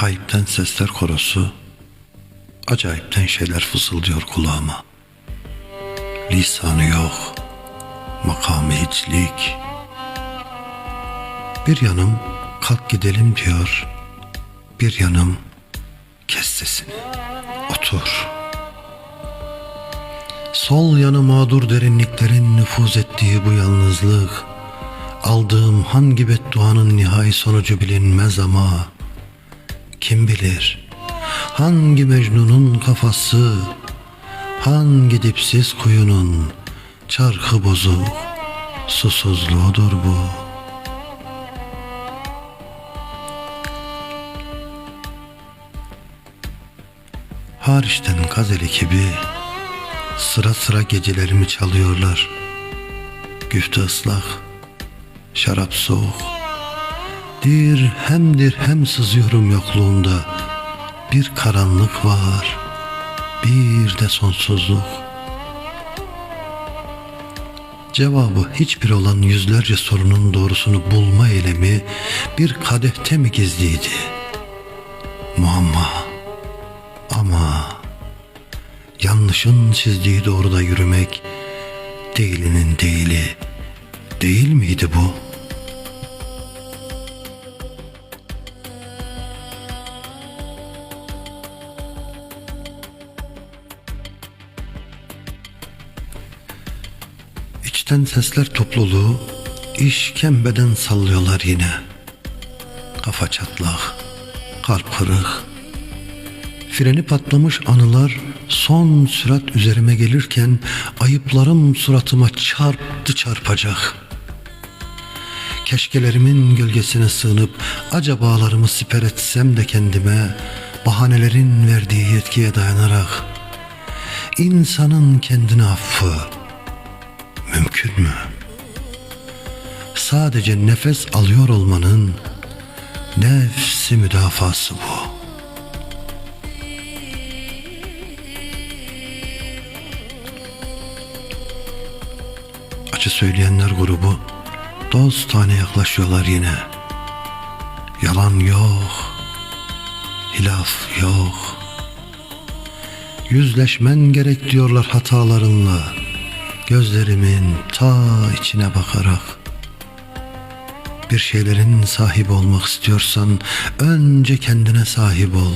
Kayıpten sesler korosu acayipten şeyler fısıldıyor kulağıma. Lisanı yok, makamı hiçlik. Bir yanım kalk gidelim diyor, bir yanım kes sesini, otur. Sol yanı mağdur derinliklerin nüfuz ettiği bu yalnızlık, aldığım hangi bedduanın nihai sonucu bilinmez ama kim bilir hangi Mecnun'un kafası, hangi dipsiz kuyunun çarkı bozuk susuzluğudur bu. Hariçten gazel ekibi sıra sıra gecelerimi çalıyorlar. Güfte ıslak, şarap soğuk. Dirhem dirhem sızıyorum yokluğunda. Bir karanlık var, bir de sonsuzluk. Cevabı hiçbir olan yüzlerce sorunun doğrusunu bulma eylemi bir kadehte mi gizliydi? Muamma. Ama yanlışın çizdiği doğruda yürümek değilinin değili değil miydi bu? İçten sesler topluluğu işkembeden sallıyorlar yine. Kafa çatlak, kalp kırık, Freni patlamış anılar son sürat üzerime gelirken ayıplarım suratıma çarptı çarpacak. Keşkelerimin gölgesine sığınıp acabalarımı siper etsem de kendime bahanelerin verdiği yetkiye dayanarak insanın kendine affı Sadece nefes alıyor olmanın nefsi müdafası bu.'' Acı söyleyenler grubu dostane yaklaşıyorlar yine. Yalan yok, hilaf yok. Yüzleşmen gerek diyorlar hatalarınla. Gözlerimin ta içine bakarak. Bir şeylerin sahibi olmak istiyorsan önce kendine sahip ol.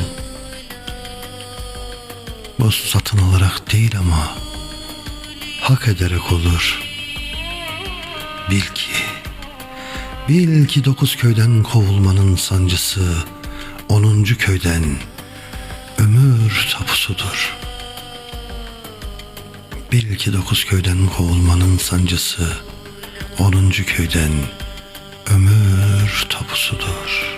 Bu satın alarak değil ama hak ederek olur.'' Bil ki, bil ki dokuz köyden kovulmanın sancısı onuncu köyden ömür tapusudur. Bil ki dokuz köyden kovulmanın sancısı onuncu köyden ömür tapusudur.''